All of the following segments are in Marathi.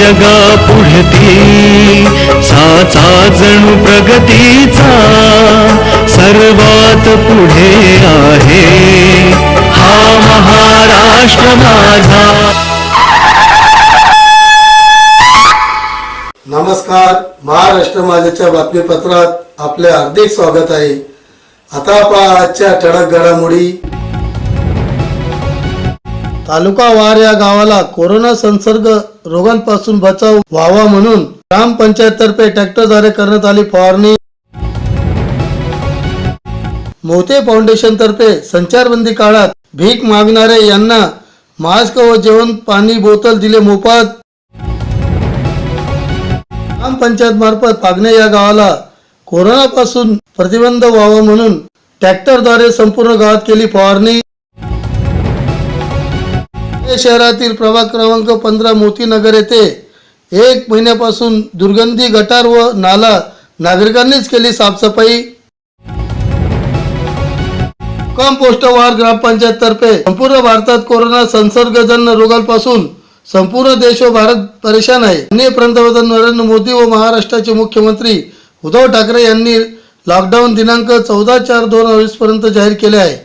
जगा पुढती साचा जणू प्रगतीचा सर्वात पुढे आहे. हा महाराष्ट्र माझा. नमस्कार. महाराष्ट्र माझ्याच्या बातमीपत्रात आपले हार्दिक स्वागत आहे. आता पहा आजच्या ठळक घडामोडी. तालुका वार या गावाला कोरोना संसर्ग रोगांपासून बचाव व्हावा म्हणून ग्रामपंचायततर्फे ट्रॅक्टरद्वारे करण्यात आली फवारणी. मोते फाउंडेशन तर्फे संचारबंदी काळात भीक मागणारे यांना मास्क व जेवण पाणी बोतल दिले मोफत. ग्रामपंचायत मार्फत पागणे या गावाला कोरोनापासून प्रतिबंध व्हावा म्हणून ट्रॅक्टरद्वारे संपूर्ण गावात केली फवारणी. पुणे शहरातील प्रभाग क्रमांक पंधरा मोतीनगर येथे एक महिन्यापासून दुर्गंधी गटार व नाला नागरिकांनीच केली साफसफाई. कंपोस्ट वार वार्ड ग्रामपंचायत तर्फे संपूर्ण भारतात कोरोना संसर्गजन्य रोगांपासून संपूर्ण देश व भारत परेशान आहे. माननीय पंतप्रधान नरेंद्र मोदी व महाराष्ट्राचे मुख्यमंत्री उद्धव ठाकरे यांनी लॉकडाऊन दिनांक चौदा चार दोन हजार पर्यंत जाहीर केले आहे.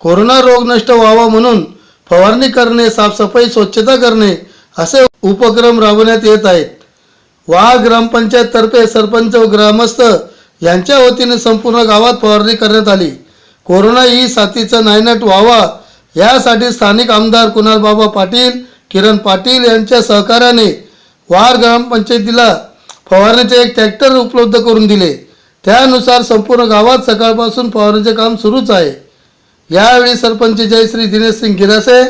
कोरोना रोग नष्ट व्हावा म्हणून फवारणी करणे साफसफाई स्वच्छता करणे असे उपक्रम राबवण्यात येत आहेत. वा ग्रामपंचायत तर्फे सरपंच व ग्रामस्थ यांच्या वतीने संपूर्ण गावात फवारणी करण्यात आली. कोरोना ही साथीचा नायनाट व्हावा यासाठी स्थानिक आमदार कुणाल बाबा पाटील किरण पाटील यांच्या सहकार्याने वार ग्रामपंचायतीला फवारण्याचे एक ट्रॅक्टर उपलब्ध करून दिले. त्यानुसार संपूर्ण गावात सकाळपासून फवारणीचे काम सुरूच आहे. यावेळी सरपंच जयश्री दिनेश सिंग गिरासे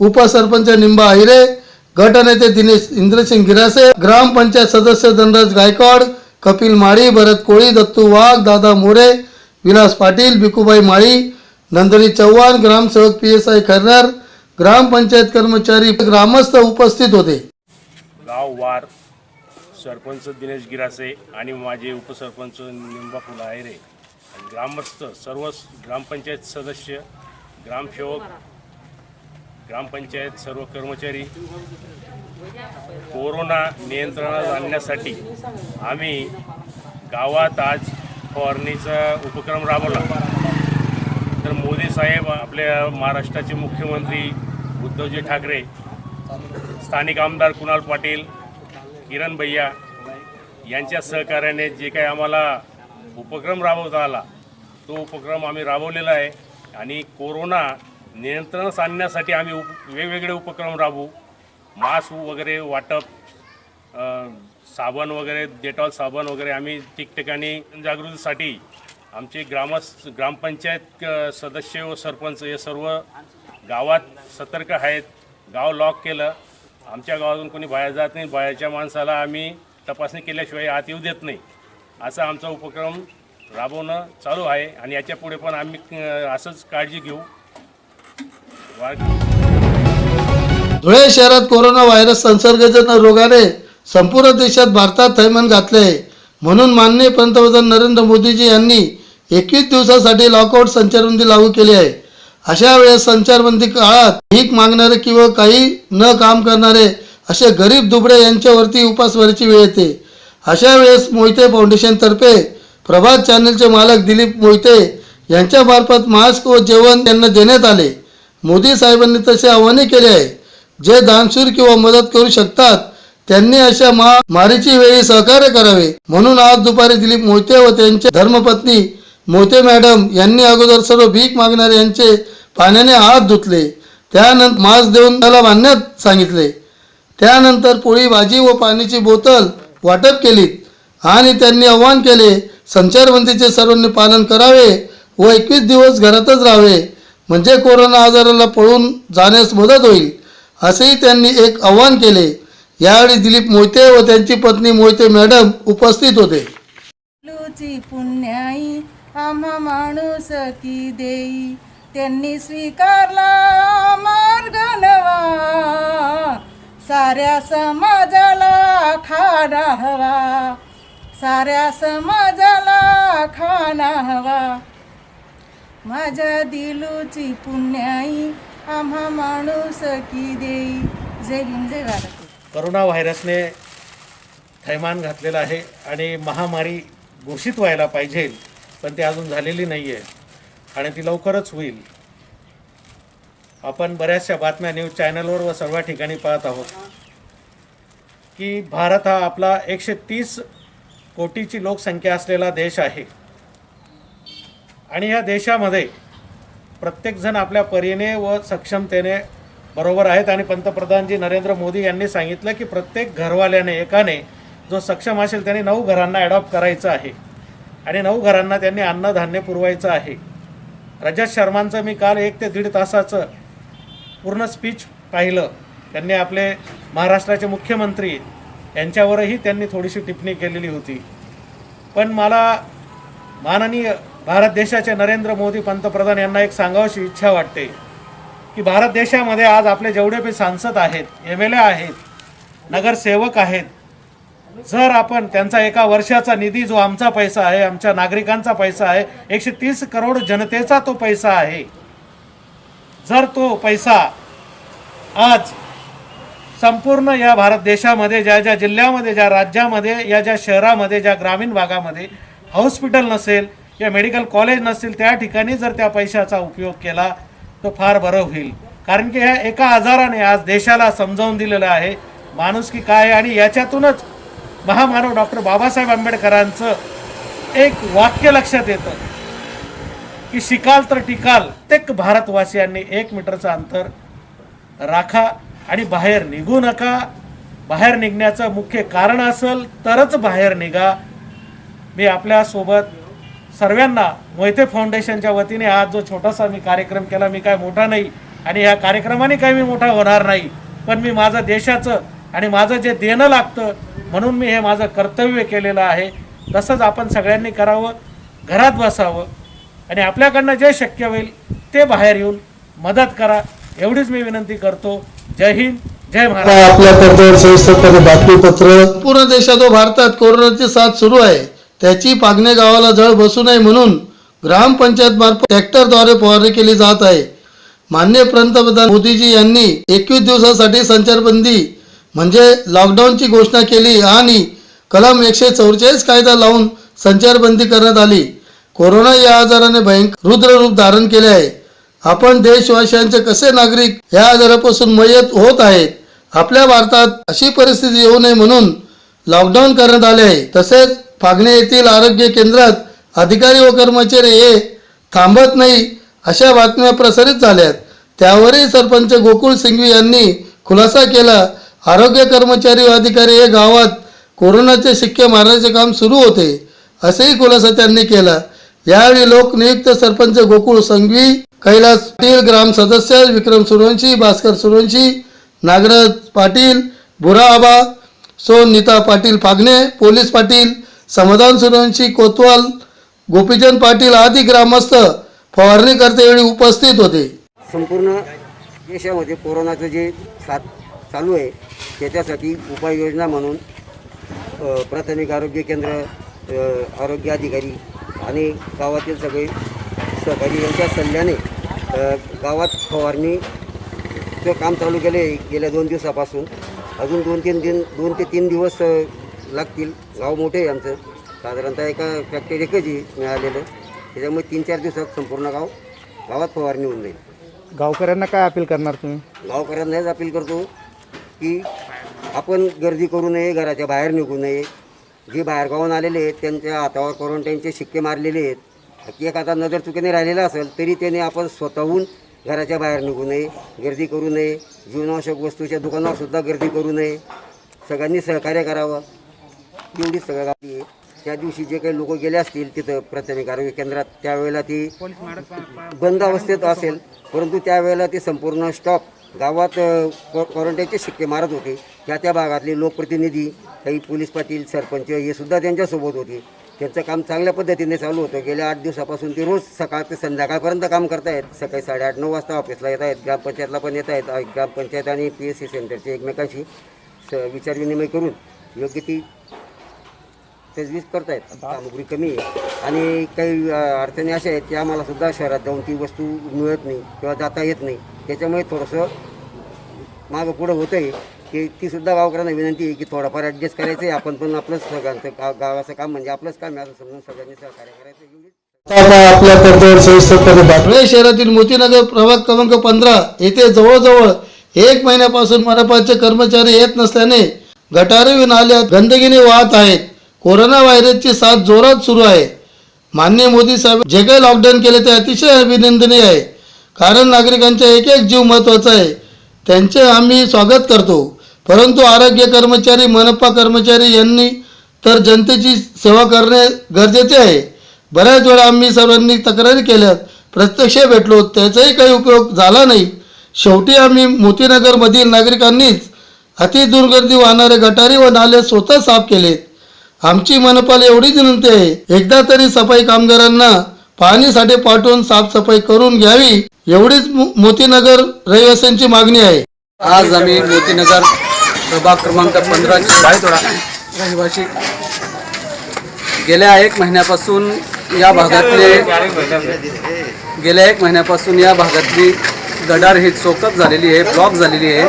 उपसरपंच निंबा आहिरे गटनेते दिनेश इंद्रसिंग गिरासे ग्रामपंचायत सदस्य धनराज गायकवाड कपिल माळी भरत कोळी दत्तू वाघ दादा मोरे विलास पाटील भिकूबाई माळी नंदनी चव्हाण ग्रामसेवक पी एस आय खरणार ग्रामपंचायत कर्मचारी ग्रामस्थ उपस्थित होते. गाव वार सरपंच दिनेश गिरासे आणि माझे उपसरपंच निंबा फुला आणि ग्रामस्थ सर्व ग्रामपंचायत सदस्य ग्रामसेवक ग्रामपंचायत सर्व कर्मचारी कोरोना नियंत्रणात आणण्यासाठी आम्ही गावात आज फवारणीचा उपक्रम राबवला. तर मोदी साहेब आपल्या महाराष्ट्राचे मुख्यमंत्री उद्धवजी ठाकरे स्थानिक आमदार कुणाल पाटील किरण भैया यांच्या सहकार्याने जे काही आम्हाला उपक्रम राबवता आला तो उपक्रम आम्ही राबवलेला आहे. आणि कोरोना नियंत्रणास आणण्यासाठी आम्ही उप वेगवेगळे उपक्रम राबवू. मास्क वगैरे वाटप साबण वगैरे डेटॉल साबण वगैरे आम्ही ठिकठिकाणी जागृतीसाठी आमचे ग्रामस ग्रामपंचायत सदस्य व सरपंच हे सर्व गावात सतर्क आहेत. गाव लॉक केलं. आमच्या गावातून कोणी बाहेर जात नाही. बाहेरच्या माणसाला आम्ही तपासणी केल्याशिवाय आत येऊ देत नाही. असा आमचा उपक्रम राबवणं चालू आहे आणि याच्यापुढे पण आम्ही असंच काळजी घेऊ. धुळे शहरात कोरोना व्हायरस संसर्गजन्य रोगाने संपूर्ण देशात भारतात थैमान घातले आहे. म्हणून माननीय पंतप्रधान नरेंद्र मोदीजी यांनी एकवीस दिवसासाठी लॉकआउट संचारबंदी लागू केली आहे. अशा वेळेस संचारबंदी काळात भीक मागणारे किंवा काही न काम करणारे असे गरीब दुबळे यांच्यावरती उपासमारीची वेळ येते. अशा वेळेस मोहिते फाउंडेशनतर्फे प्रभात चॅनलचे मालक दिलीप मोहिते यांच्यामार्फत मास्क व जेवण त्यांना देण्यात आले. मोदी साहेबांनी तसे आव्हाने केले आहे. जे दानशूर किंवा मदत करू शकतात त्यांनी अशा महामारीची वेळी सहकार्य करावे. म्हणून आज दुपारी दिलीप मोहिते व त्यांचे धर्मपत्नी मोहिते मॅडम यांनी अगोदर सर्व भीक मागणारे यांचे पाण्याने हात धुतले. त्यानंतर मास्क देऊन त्याला बांधण्यात सांगितले. त्यानंतर पोळी भाजी व पाण्याची बोतल वाटप केलीत आणि त्यांनी आवाहन केले संचारबंदीचे सर्वांनी पालन करावे व एकवीस दिवस घरातच राहावे म्हणजे कोरोना आजाराला पळून जाण्यास मदत होईल असेही त्यांनी एक आवाहन केले. यावेळी दिलीप मोहिते व त्यांची पत्नी मोहिते मॅडम उपस्थित होते. पुण्याई आम्हा माणूस की देई त्यांनी स्वीकारला मार्ग नवा. साऱ्या समाजाला खाडा हवा. साऱ्या समाजाला खाना हवा माझ्या दिलूची पुण्याई आम्हा माणूस की देई. जय हिंद जय भारत. करोना व्हायरसने थैमान घातलेलं आहे आणि महामारी घोषित व्हायला पाहिजे पण ती अजून झालेली नाही आहे आणि ती लवकरच होईल. आपण बऱ्याचशा बातम्या न्यूज चॅनलवर व सर्व ठिकाणी पाहत आहोत. की भारत हा आपला एकशे तीस कोटीची लोकसंख्या असलेला देश आहे. आणि या देशामध्ये प्रत्येकजण आपल्या परीने व सक्षमतेने बरोबर आहेत. आणि पंतप्रधानजी नरेंद्र मोदी यांनी सांगितलं की प्रत्येक घरवाल्याने एकाने जो सक्षम असेल त्याने नऊ घरांना ॲडॉप्ट करायचं आहे. आणि नऊ घरांना त्यांनी अन्नधान्य पुरवायचं आहे. रजत शर्मांचं मी काल एक ते दीड तासाचं पूर्ण स्पीच पाहिलं. त्यांनी आपले महाराष्ट्राचे मुख्यमंत्री यांच्यावरही त्यांनी थोडीशी टिप्पणी केलेली होती. पण मला माननीय भारत देशाचे नरेंद्र मोदी पंतप्रधान यांना एक सांगावशी इच्छा वाटते की भारत देशामध्ये आज आपले जेवढे बी सांसद आहेत एम एल ए आहेत नगरसेवक आहेत जर आपण त्यांचा एका वर्षाचा निधी जो आमचा पैसा आहे आमच्या नागरिकांचा पैसा आहे एकशे तीस करोड जनतेचा तो पैसा आहे जर तो पैसा आज संपूर्ण या भारत देशामध्ये ज्या ज्या जिल्ह्यामध्ये ज्या राज्यामध्ये या ज्या शहरामध्ये ज्या ग्रामीण भागामध्ये हॉस्पिटल नसेल या मेडिकल कॉलेज नसतील त्या ठिकाणी जर त्या पैशाचा उपयोग केला तो फार बरं होईल. कारण की ह्या एका आजाराने आज देशाला समजावून दिलेलं आहे माणूस की काय आहे आणि याच्यातूनच महामानव डॉक्टर बाबासाहेब आंबेडकरांचं एक वाक्य लक्षात येतं की शिकाल तर टिकाल. प्रत्येक भारतवासियांनी एक मीटरचं अंतर राखा. आणि बाहेर निघू नका. बाहेर निघण्याचं मुख्य कारण असेल तरच बाहेर निघा. मी आपल्यासोबत सर्वांना मोहिते फाउंडेशनच्या वतीने आज जो छोटासा मी कार्यक्रम केला मी काय मोठा नाही आणि ह्या कार्यक्रमाने काही मी मोठा होणार नाही पण मी माझं देशाचं आणि माझं जे देणं लागतं म्हणून मी हे माझं कर्तव्य केलेलं आहे. तसंच आपण सगळ्यांनी करावं घरात बसावं आणि आपल्याकडनं जे शक्य होईल ते बाहेर येऊन मदत करा. एवढीच मी विनंती करतो. जय हिंद जय महाराष्ट्र. सविस्तरपणे बातमीपत्र? पूर्ण देशात व भारतात कोरोनाची साथ सुरू आहे. त्याची पागणे गावाला जळ बसू नये म्हणून ग्रामपंचायत मार्फत ट्रॅक्टरद्वारे फवारणी केली जात आहे. मान्य पंतप्रधान मोदीजी यांनी एकवीस दिवसासाठी संचारबंदी म्हणजे लॉकडाऊनची घोषणा केली आणि कलम एकशे चौवेचाळीस कायदा लावून संचारबंदी करण्यात आली. कोरोना या आजाराने भयंकर रुद्र रूप धारण केले आहे. आपण देशवासियांचे कसे नागरिक या आजारापासून मयत होत आहेत आपल्या भारतात अशी परिस्थिती येऊ नये म्हणून लॉकडाऊन करण्यात आले आहे. तसेच फागणे येथील आरोग्य केंद्रात अधिकारी व कर्मचारी हे थांबत नाही अशा बातम्या प्रसारित झाल्यात. त्यावरही सरपंच गोकुळ सिंघवी यांनी खुलासा केला. आरोग्य कर्मचारी व अधिकारी हे गावात कोरोनाचे शिक्के मारण्याचे काम सुरू होते असेही खुलासा त्यांनी केला. यावेळी लोकनियुक्त सरपंच गोकुळ संघवी कैलास पाटील ग्राम सदस्य विक्रम सुरवंशी भास्कर सुरवंशी नागराज पाटील भुरा आबा सोन पाटील फागणे पोलीस पाटील समाधान सुरवंशी कोतवाल गोपीचंद पाटील आदी ग्रामस्थ फवारणी करतेवेळी उपस्थित होते. संपूर्ण देशामध्ये कोरोनाचं जे साथ चालू आहे त्याच्यासाठी उपाययोजना म्हणून प्राथमिक आरोग्य केंद्र आरोग्य अधिकारी आणि गावातील सगळे सहकारी यांच्या सल्ल्याने गावात फवारणीचं काम चालू केलं आहे गेल्या दोन दिवसापासून. अजून दोन तीन दिन दोन ते तीन दिवस लागतील. गाव मोठे आहे आमचं. साधारणतः एका फॅक्टरी एकच आहे मिळालेलं. त्याच्यामुळे तीन चार दिवसात संपूर्ण गाव गावात फवारणी होऊन जाईल. गावकऱ्यांना काय अपील करणार तुम्ही? गावकऱ्यांना हेच अपील करतो की आपण गर्दी करू नये घराच्या बाहेर निघू नये. जे बाहेरगावून आलेले आहेत त्यांच्या हातावर क्वारंटाईनचे शिक्के मारलेले आहेत. एखादा एक आता नजर चुकीने राहिलेला असेल तरी त्याने आपण स्वतःहून घराच्या बाहेर निघू नये गर्दी करू नये. जीवनावश्यक वस्तूच्या दुकानावर सुद्धा गर्दी करू नये. सगळ्यांनी सहकार्य करावं. एवढीच सगळं गाडी आहे. त्या दिवशी जे काही लोक गेले असतील तिथं प्राथमिक आरोग्य केंद्रात त्यावेळेला ती बंद अवस्थेत असेल परंतु त्यावेळेला ते संपूर्ण स्टॉप गावात क्वारंटाईनचे शिक्के मारत होते. त्या त्या भागातले लोकप्रतिनिधी काही पोलीस पाटील सरपंच हे सुद्धा त्यांच्यासोबत होते. त्यांचं काम चांगल्या पद्धतीने चालू होतं. गेल्या आठ दिवसापासून ते रोज सकाळ ते संध्याकाळपर्यंत काम करतायत. सकाळी साडेआठ नऊ वाजता ऑफिसला येत आहेत ग्रामपंचायतला पण येत आहेत ग्रामपंचायत आणि पी एस सी सेंटरचे एकमेकांशी स विचारविनिमय करून योग्य ती तजवीज करतायत. सामुग्री कमी आहे. आणि काही अडचणी अशा आहेत की आम्हाला सुद्धा शहरात जाऊन ती वस्तू मिळत नाही किंवा जाता येत नाही. त्याच्यामुळे थोडंसं मागं पुढं होतं आहे की ती सुद्धा गावकऱ्यांना विनंती आहे की थोडंफार ॲडजस्ट करायचं आहे आपण पण आपलंच सगळ्यांचं गाव गावाचं काम म्हणजे आपलंच काम आहे. असं समजून सगळ्यांनी सहकार्य करायचं. धुळे शहरातील मोतीनगर प्रभाग क्रमांक पंधरा येथे जवळजवळ एक महिन्यापासून मनपाचे कर्मचारी येत नसल्याने गटारे नाल्यात गंदगीने वाहत आहेत. कोरोना व्हायरसची साथ जोरात सुरू आहे. मान्य मोदी साहेब जे काही लॉकडाऊन केले ते अतिशय अभिनंदनीय आहे. कारण नागरिकांचा एक एक जीव महत्त्वाचा आहे. त्यांचे आम्ही स्वागत करतो. परंतु आरोग्य कर्मचारी मनपा कर्मचारी यांनी तर जनतेची सेवा करणे गरजेचे आहे. बऱ्याच वेळा आम्ही सर्वांनी तक्रारी केल्यात प्रत्यक्ष भेटलो त्याचाही काही उपयोग झाला नाही. शेवटी आम्ही मोतीनगरमधील नागरिकांनीच अति वाहणारे गटारी व नाले स्वतः साफ केलेत आमची मनपाला एवढीच विनंती आहे एकदा तरी सफाई कामगारांना पाहणीसाठी पाठवून साफसफाई करून घ्यावी एवढीच मोतीनगर रहिवाशांची मागणी आहे. आज आम्ही मोतीनगर प्रभाग क्रमांक पंधराचे रहिवाशी गेल्या एक महिन्यापासून या भागातले गेल्या एक महिन्यापासून या भागातली गडार ही चोकअप झालेली आहे ब्लॉक झालेली आहे.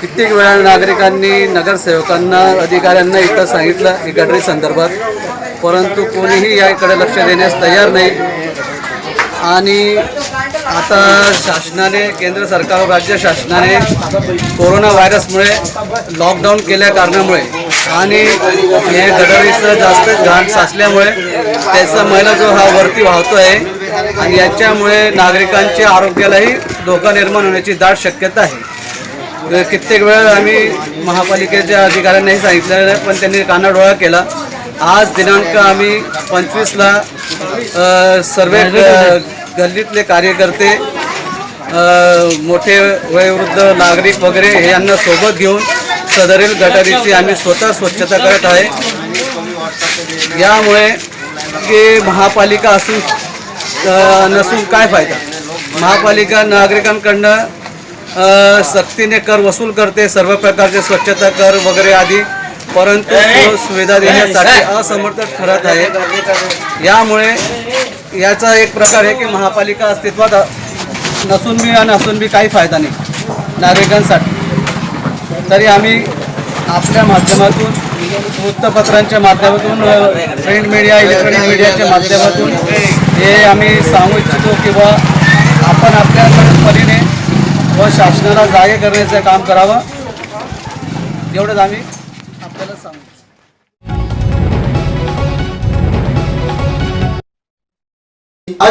कित्येक वेळा नागरिकांनी नगरसेवकांना अधिकाऱ्यांना इथं सांगितलं की गडरी संदर्भात. परंतु कोणीही याकडे लक्ष देण्यास तयार नाही. आणि आता शासनाने केंद्र सरकार व राज्य शासनाने कोरोना व्हायरसमुळे लॉकडाऊन केल्या कारणामुळे आणि हे गडरीचं जास्त घाण साचल्यामुळे त्याचा मैला जो हा वरती वाहतो आहे आणि याच्यामुळे नागरिकांच्या आरोग्यालाही धोका निर्माण होण्याची दाट शक्यता आहे. कित्येक वेळा आम्ही महापालिकेच्या अधिकाऱ्यांनाही सांगितलेलं पण त्यांनी कानाडोळा केला. आज दिनांक आम्ही पंचवीसला सर्वे सर्व ग- गल्लीतले कार्यकर्ते मोठे वयोवृद्ध नागरिक वगैरे हे यांना सोबत घेऊन सदरील गटारीची आम्ही स्वतः स्वच्छता करत आहे. यामुळे की महापालिका असून नसून काय फायदा? महापालिका नागरिकांकडनं सक्तीने कर वसूल करते सर्व प्रकारचे स्वच्छता कर वगैरे आदी. परंतु सुविधा देण्यासाठी असमर्थ ठरत आहे. यामुळे याचा एक प्रकार आहे की महापालिका अस्तित्वात नसून बी आणि असून बी काही फायदा नाही नागरिकांसाठी. तरी आम्ही आपल्या माध्यमातून वृत्तपत्रांच्या माध्यमातून प्रिंट मीडिया इलेक्ट्रॉनिक मीडियाच्या माध्यमातून हे आम्ही सांगू इच्छितो किंवा आपण आपल्या परीने व शासनाला जागे करण्याचं काम करावं. एवढंच आम्ही